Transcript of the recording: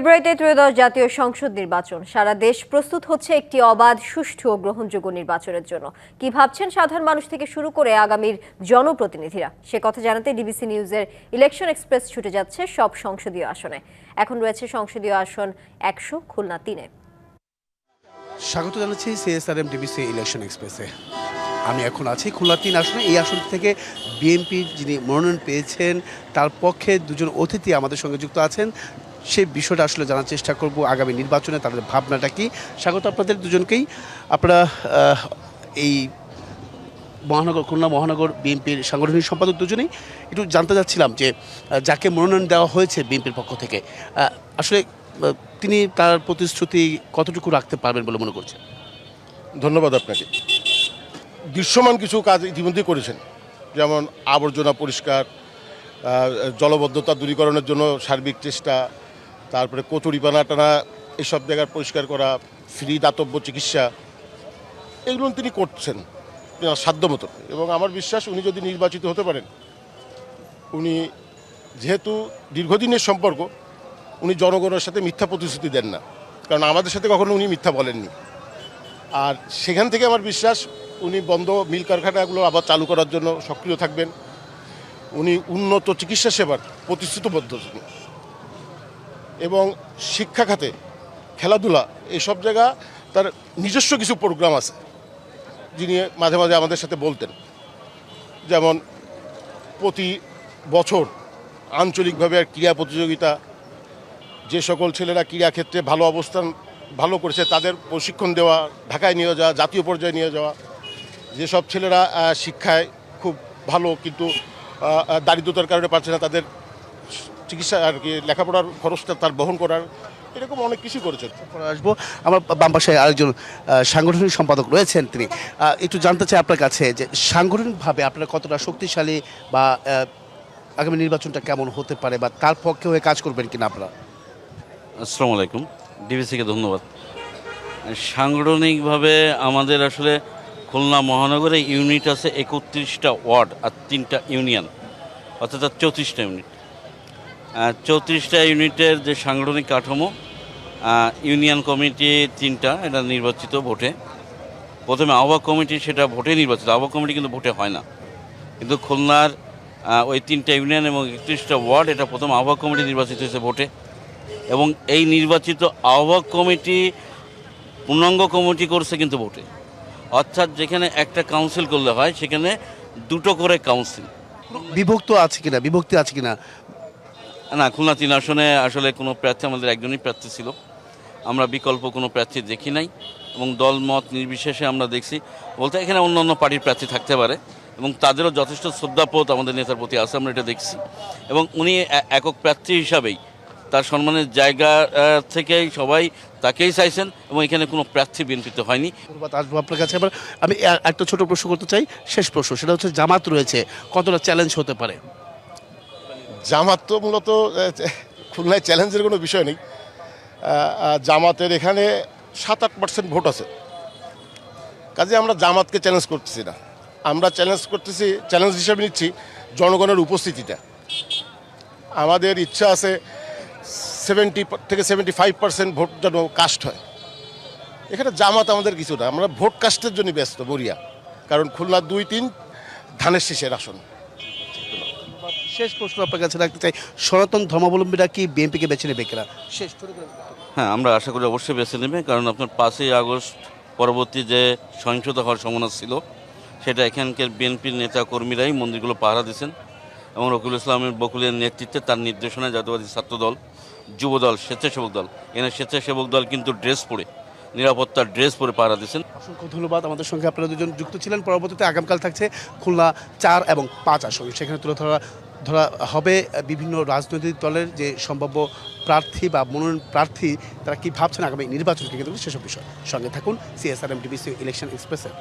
ফেব্রুয়ারিতে ত্রয়োদশ জাতীয় সংসদ নির্বাচন। সারা দেশ প্রস্তুত হচ্ছে একটি অবাধ, সুষ্ঠু ও গ্রহণযোগ্য নির্বাচনের জন্য। কি ভাবছেন সাধারণ মানুষ থেকে শুরু করে আগামীর জনপ্রতিনিধিরা? সে কথা জানাতে ডিবিসি নিউজের ইলেকশন এক্সপ্রেস ছুটে যাচ্ছে সব সংসদীয় আসনে। এখন রয়েছে সংসদীয় আসন একশো, খুলনা তিনে। স্বাগত জানাচ্ছি সিএসআরএম ডিবিসি ইলেকশন এক্সপ্রেসে। আমি এখন আছি খুলনা তিন আসনে। এই আসন থেকে বিএনপির যিনি মনোনয়ন পেয়েছেন, তার পক্ষে দুজন অতিথি আমাদের সঙ্গে যুক্ত আছেন। সেই বিষয়টা আসলে জানার চেষ্টা করব আগামী নির্বাচনে তাদের ভাবনাটা কি? স্বাগত আপনাদের দুজনকেই। আপনারা এই মহানগর, খুলনা মহানগর বিএনপির সাংগঠনিক সম্পাদক দুজনেই একটু জানতে চাচ্ছিলাম যে যাকে মনোনয়ন দেওয়া হয়েছে বিএনপির পক্ষ থেকে আসলে তিনি তার প্রতিশ্রুতি কতটুকু রাখতে পারবেন বলে মনে করছেন? ধন্যবাদ আপনাকে। দৃশ্যমান কিছু কাজ ইতিমধ্যেই করেছেন, যেমন আবর্জনা পরিষ্কার জলবদ্ধতা দূরীকরণের জন্য সার্বিক চেষ্টা তারপরে কচুরিপানা টানা, এসব জায়গার পরিষ্কার করা, ফ্রি দাতব্য চিকিৎসা, এগুলো তিনি করছেন সাধ্যমতো এবং আমার বিশ্বাস উনি যদি নির্বাচিত হতে পারেন, উনি যেহেতু দীর্ঘদিনের সম্পর্ক, উনি জনগণের সাথে মিথ্যা প্রতিশ্রুতি দেন না। কারণ আমাদের সাথে কখনো উনি মিথ্যা বলেননি। আর সেখান থেকে আমার বিশ্বাস, উনি বন্ধ মিল কারখানাগুলো আবার চালু করার জন্য সক্রিয় থাকবেন। উনি উন্নত চিকিৎসা সেবার প্রতিশ্রুতিবদ্ধ। এবং শিক্ষা খাতে, খেলাধুলা এইসব জায়গা তার নিজস্ব কিছু প্রোগ্রাম আছে, যিনি মাঝে মাঝে আমাদের সাথে বলতেন। যেমন প্রতি বছর আঞ্চলিকভাবে আর ক্রীড়া প্রতিযোগিতা, যে সকল ছেলেরা ক্রীড়া ক্ষেত্রে ভালো অবস্থান, ভালো করেছে তাদের প্রশিক্ষণ দেওয়া, ঢাকায় নিয়ে যাওয়া, জাতীয় পর্যায়ে নিয়ে যাওয়া যেসব ছেলেরা শিক্ষায় খুব ভালো কিন্তু দারিদ্রতার কারণে পারছে না তাদের চিকিৎসা আর কি লেখাপড়ার খরচটা তার বহন করার এরকম অনেক কিছু করেছেন। পরে আসব। আমার বাম পাশে আরেকজন সাংগঠনিক সম্পাদক রয়েছেন তিনি। একটু জানতে চাই আপনার কাছে যে সাংগঠনিকভাবে আপনারা কতটা শক্তিশালী বা আগামী নির্বাচনটা কেমন হতে পারে বা তার পক্ষে হয়ে কাজ করবেন কিনা আপনারা? আসসালামু আলাইকুম। ডিবিসিকে ধন্যবাদ। সাংগঠনিকভাবে আমাদের আসলে খুলনা মহানগরে ইউনিট আছে একত্রিশটা ওয়ার্ড আর তিনটা ইউনিয়ন অর্থাৎ চৌত্রিশটা ইউনিট। চৌত্রিশটা ইউনিটের যে সাংগঠনিক কাঠামো ইউনিয়ন কমিটি তিনটা, এটা নির্বাচিত ভোটে। প্রথমে আহ্বায়ক কমিটি, সেটা ভোটে নির্বাচিত। আহ্বায়ক কমিটি কিন্তু ভোটে হয় না। কিন্তু খুলনার ওই তিনটা ইউনিয়ন এবং একত্রিশটা ওয়ার্ড, এটা প্রথম আহ্বায়ক কমিটি নির্বাচিত হয়েছে ভোটে। এবং এই নির্বাচিত আহ্বায়ক কমিটি, পূর্ণাঙ্গ কমিটি করছে কিন্তু ভোটে। অর্থাৎ যেখানে একটা কাউন্সিল করলে হয়, সেখানে দুটো করে কাউন্সিল বিভক্ত আছে কিনা? বিভক্তি আছে কিনা? না, খুলনা তিন আসনে আসলে কোনো প্রার্থী আমাদের একজনই প্রার্থী ছিল। আমরা বিকল্প কোনো প্রার্থী দেখি নাই এবং দল মত নির্বিশেষে আমরা দেখছি। বলতে এখানে অন্য অন্য পার্টির প্রার্থী থাকতে পারে এবং তাদেরও যথেষ্ট শ্রদ্ধাবোধ আমাদের নেতার প্রতি আছে, আমরা এটা দেখছি। এবং উনি একক প্রার্থী হিসাবেই তার সম্মানের জায়গা থেকেই সবাই তাকেই চাইছেন এবং এখানে কোনো প্রার্থী বিনপিত হয়নি। আসব আপনার কাছে। আবার আমি একটা ছোট প্রশ্ন করতে চাই, শেষ প্রশ্ন, সেটা হচ্ছে জামাত রয়েছে, কতটা চ্যালেঞ্জ হতে পারে? জামাত তো মূলত খুলনায় চ্যালেঞ্জের কোনো বিষয় নেই। জামাতের এখানে সাত আট পার্সেন্ট ভোট আছে। কাজে আমরা জামাতকে চ্যালেঞ্জ করতেছি না। আমরা চ্যালেঞ্জ করতেছি চ্যালেঞ্জ হিসেবে নিচ্ছি জনগণের উপস্থিতিটা। আমাদের ইচ্ছা আছে সেভেন্টি থেকে সেভেন্টি ফাইভ পার্সেন্ট ভোট যেন কাস্ট হয়। এখানে জামাত আমাদের কিছু না। আমরা ভোট কাস্টের জন্য ব্যস্ত বরিয়া কারণ খুলনা দুই তিন ধানের শেষের আসন। শেষ প্রশ্ন আপনার কাছে রাখতে চাই সনাতন ধর্মাবলম্বীরা কি বিএনপিকে বেছে নেবে কিনা? শেষ হ্যাঁ আমরা আশা করি অবশ্যই বেছে নেবে কারণ আপনার পাঁচই আগস্ট পরবর্তী যে সহিংসতা হওয়ার সম্ভাবনা ছিল সেটা এখানকার বিএনপির নেতা কর্মীরাই মন্দিরগুলো পাহারা দিয়েছেন এবং রকিউল ইসলামের বকুলের নেতৃত্বে তার নির্দেশনায় জাতীয়বাদী ছাত্র দল যুব দল স্বেচ্ছাসেবক দল এখানে স্বেচ্ছাসেবক দল কিন্তু ড্রেস পরে নিরাপত্তার ড্রেস পরে পাহারা দিয়েছেন। অসংখ্য ধন্যবাদ আমাদের সঙ্গে আপনারা দুজন যুক্ত ছিলেন। পরবর্তীতে আগামীকাল থাকছে খুলনা চার এবং পাঁচ আসন সেখানে তুলে ধরা ধরা হবে, বিভিন্ন রাজনৈতিক দলের যে সম্ভাব্য প্রার্থী বা মনোনয়ন প্রার্থী, তারা কি ভাবছেন আগামী নির্বাচনকে কিন্তু সেসব বিষয়। সঙ্গে থাকুন সিএসআরএম ডিবিসি ইলেকশন এক্সপ্রেসের